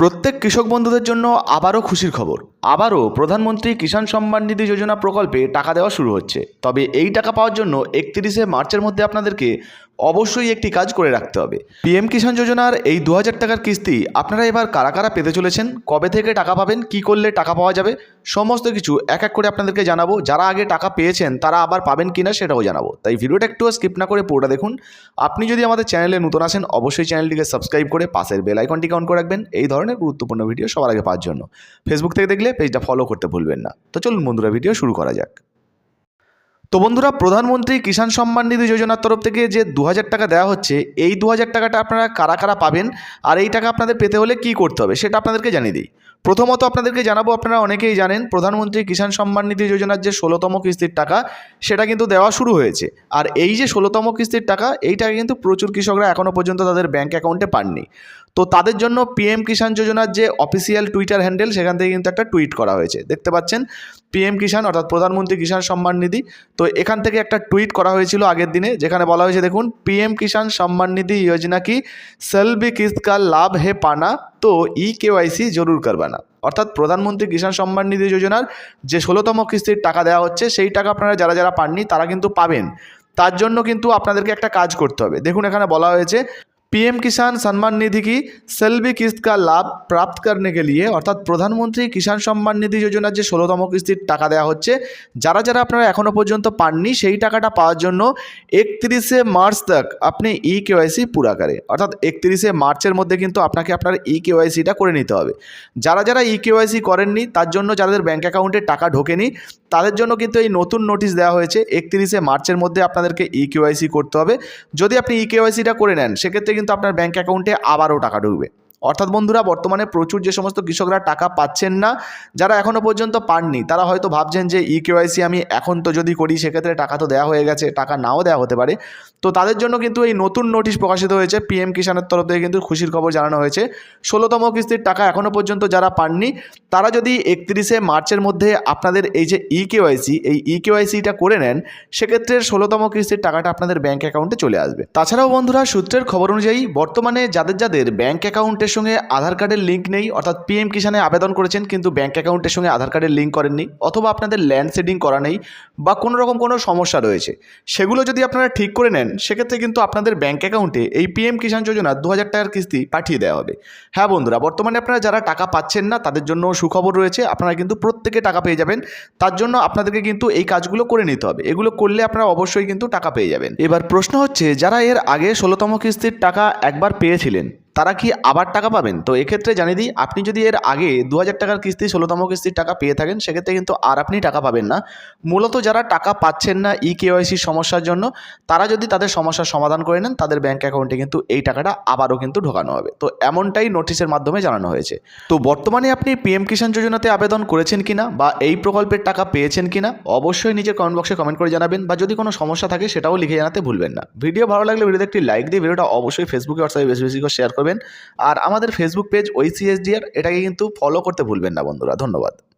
প্রত্যেক কৃষক বন্ধুদের জন্য আবারও খুশির খবর। আবারও প্রধানমন্ত্রী কিষাণ সম্মান নিধি যোজনা প্রকল্পে টাকা দেওয়া শুরু হচ্ছে। তবে এই টাকা পাওয়ার জন্য একত্রিশে মার্চের মধ্যে আপনাদেরকে অবশ্যই একটি কাজ করে রাখতে হবে। পিএম কিষাণ যোজনার এই দু হাজার টাকার কিস্তি আপনারা এবার কারা কারা পেতে চলেছেন, কবে থেকে টাকা পাবেন, কি করলে টাকা পাওয়া যাবে, সমস্ত কিছু এক এক করে আপনাদেরকে জানাব। যারা আগে টাকা পেয়েছেন, তারা আবার পাবেন কিনা সেটাও জানাব। তাই ভিডিওটা একটু স্কিপ না করে পুরোটা দেখুন। আপনি যদি আমাদের চ্যানেলে নতুন আসেন অবশ্যই চ্যানেলটিকে সাবস্ক্রাইব করে পাশের বেল আইকনটিকে অন করে রাখবেন। এই ধরনের গুরুত্বপূর্ণ ভিডিও সবার আগে পাওয়ার জন্য। ফেসবুক থেকে দেখলে পেজটা ফলো করতে ভুলবেন না। তো চলুন বন্ধুরা, ভিডিও শুরু করা যাক। তো বন্ধুরা, প্রধানমন্ত্রী কিষাণ সম্মান নিধি যোজনার তরফ থেকে যে দু হাজার টাকা দেওয়া হচ্ছে, এই দু হাজার টাকাটা আপনারা কারা কারা পাবেন আর এই টাকা আপনাদের পেতে হলে কি করতে হবে সেটা আপনাদেরকে জানিয়ে দিই। প্রথমত আপনাদেরকে জানাব, আপনারা অনেকেই জানেন, প্রধানমন্ত্রী কিষাণ সম্মান নিধি যোজনার যে ষোলোতম কিস্তির টাকা, সেটা কিন্তু দেওয়া শুরু হয়েছে। আর এই যে ষোলোতম কিস্তির টাকা এই টাকা কিন্তু প্রচুর কৃষকরা এখনও পর্যন্ত তাদের ব্যাঙ্ক অ্যাকাউন্টে পাননি। তো তাদের জন্য পিএম কিষাণ যোজনার যে অফিসিয়াল টুইটার হ্যান্ডেল সেখান থেকে কিন্তু একটা টুইট করা হয়েছে। দেখতে পাচ্ছেন? পিএম কিষাণ অর্থাৎ প্রধানমন্ত্রী কিষাণ সম্মান নিধি। তো এখান থেকে একটা টুইট করা হয়েছিল আগের দিনে, যেখানে বলা হয়েছে, দেখুন পিএম কিষাণ সম্মান নিধি যোজনা কি? সেলবি কিস্ত কা লাভ হে পানা তো ই কেওয়াইসি জরুর করবানা অর্থাৎ প্রধানমন্ত্রী কিষাণ সম্মান নিধি যোজনার যে ষোলোতম কিস্তির টাকা দেওয়া হচ্ছে, সেই টাকা আপনারা যারা যারা পাননি, তারা কিন্তু পাবেন। তার জন্য কিন্তু আপনাদেরকে একটা কাজ করতে হবে। দেখুন, এখানে বলা হয়েছে पीएम किसान सम्मान निधि की सेल्बी किस्त का लाभ प्राप्त करने के लिए অর্থাৎ প্রধানমন্ত্রী কিষাণ সম্মান নিধি যোজনার যে ষোলোতম কিস্তির টাকা দেওয়া হচ্ছে যারা যারা আপনারা এখনও পর্যন্ত পাননি সেই টাকাটা পাওয়ার জন্য একত্রিশে মার্চ তক আপনি ই কেওয়াইসি পুরা করে অর্থাৎ একত্রিশে মার্চের মধ্যে কিন্তু আপনাকে আপনার ই কেওয়াইসিটা করে নিতে হবে যারা যারা ই কেওয়াইসি করেননি তার জন্য যাদের ব্যাঙ্ক অ্যাকাউন্টে টাকা ঢোকেনি তাদের জন্য কিন্তু এই নতুন নোটিশ দেওয়া হয়েছে। একত্রিশে মার্চের মধ্যে আপনাদেরকে ই কেওয়াইসি করতে হবে। যদি আপনি ই কেওয়াইসিটা করে নেন, সেক্ষেত্রে কিন্তু আপনার ব্যাঙ্ক অ্যাকাউন্টে আবারও টাকা ঢুকবে। অর্থাৎ বন্ধুরা, বর্তমানে প্রচুর যে সমস্ত কৃষকরা টাকা পাচ্ছেন না, যারা এখনও পর্যন্ত পাননি, তারা হয়তো ভাবছেন যে ই কেওয়াইসি আমি এখন তো যদি করি, সেক্ষেত্রে টাকা তো দেওয়া হয়ে গেছে, টাকা নাও দেওয়া হতে পারে। তো তাদের জন্য কিন্তু এই নতুন নোটিশ প্রকাশিত হয়েছে পিএম কিষানের তরফ থেকে কিন্তু খুশির খবর জানানো হয়েছে। ষোলোতম কিস্তির টাকা এখনও পর্যন্ত যারা পাননি, তারা যদি একত্রিশে মার্চের মধ্যে আপনাদের এই যে ই কেওয়াইসি এই ই কেওয়াইসিটা করে নেন, সেক্ষেত্রে ষোলোতম কিস্তির টাকাটা আপনাদের ব্যাঙ্ক অ্যাকাউন্টে চলে আসবে। তাছাড়াও বন্ধুরা, সূত্রের খবর অনুযায়ী বর্তমানে যাদের যাদের ব্যাঙ্ক অ্যাকাউন্টের সঙ্গে আধার কার্ডের লিঙ্ক নেই, অর্থাৎ পিএম কিষানে আবেদন করেছেন, কিন্তু ব্যাঙ্ক অ্যাকাউন্টের সঙ্গে আধার কার্ডের লিঙ্ক করেননি, অথবা আপনাদের ল্যান্ড সেডিং করা নেই, বা কোনো রকম কোনো সমস্যা রয়েছে। সেগুলো যদি আপনারা ঠিক করে নেন, সেক্ষেত্রে কিন্তু আপনাদের ব্যাঙ্ক অ্যাকাউন্টে এই পিএম কিষাণ যোজনা দু হাজার টাকার কিস্তি পাঠিয়ে দেওয়া হবে। হ্যাঁ বন্ধুরা, বর্তমানে আপনারা যারা টাকা পাচ্ছেন না, তাদের জন্য সুখবর রয়েছে, আপনারা কিন্তু প্রত্যেকে টাকা পেয়ে যাবেন, তার জন্য আপনাদেরকে কিন্তু এই কাজগুলো করে নিতে হবে। এগুলো করলে আপনারা অবশ্যই কিন্তু টাকা পেয়ে যাবেন। এবার প্রশ্ন হচ্ছে, যারা এর আগে ষোলোতম কিস্তির টাকা একবার পেয়েছিলেন তারা কি আবার টাকা পাবেন? তো এক্ষেত্রে জানিয়ে দিই, আপনি যদি এর আগে দু হাজার টাকার কিস্তি, ষোলোতম কিস্তির টাকা পেয়ে থাকেন, সেক্ষেত্রে কিন্তু আর আপনি টাকা পাবেন না। মূলত যারা টাকা পাচ্ছেন না ই কেওয়াইসির সমস্যার জন্য, তারা যদি তাদের সমস্যার সমাধান করে নেন, তাদের ব্যাঙ্ক অ্যাকাউন্টে কিন্তু এই টাকাটা আবারও কিন্তু ঢোকানো হবে। তো এমনটাই নোটিশের মাধ্যমে জানানো হয়েছে। তো বর্তমানে আপনি পিএম কিষাণ যোজনাতে আবেদন করেছেন কিনা বা এই প্রকল্পের টাকা পেয়েছেন কিনা, অবশ্যই নিজের কমেন্ট বক্সে কমেন্ট করে জানাবেন বা যদি কোনো সমস্যা থাকে, সেটাও লিখে জানাতে ভুলবেন না। ভিডিও ভালো লাগলে ভিডিওতে একটি লাইক দিয়ে ভিডিওটা অবশ্যই ফেসবুকে হোয়াটসঅ্যাপে বেশি বেশি করে শেয়ার করবেন। আর আমাদের ফেসবুক পেজ ওইসিএসডিআর এটাকে কিন্তু ফলো করতে ভুলবেন না বন্ধুরা। ধন্যবাদ।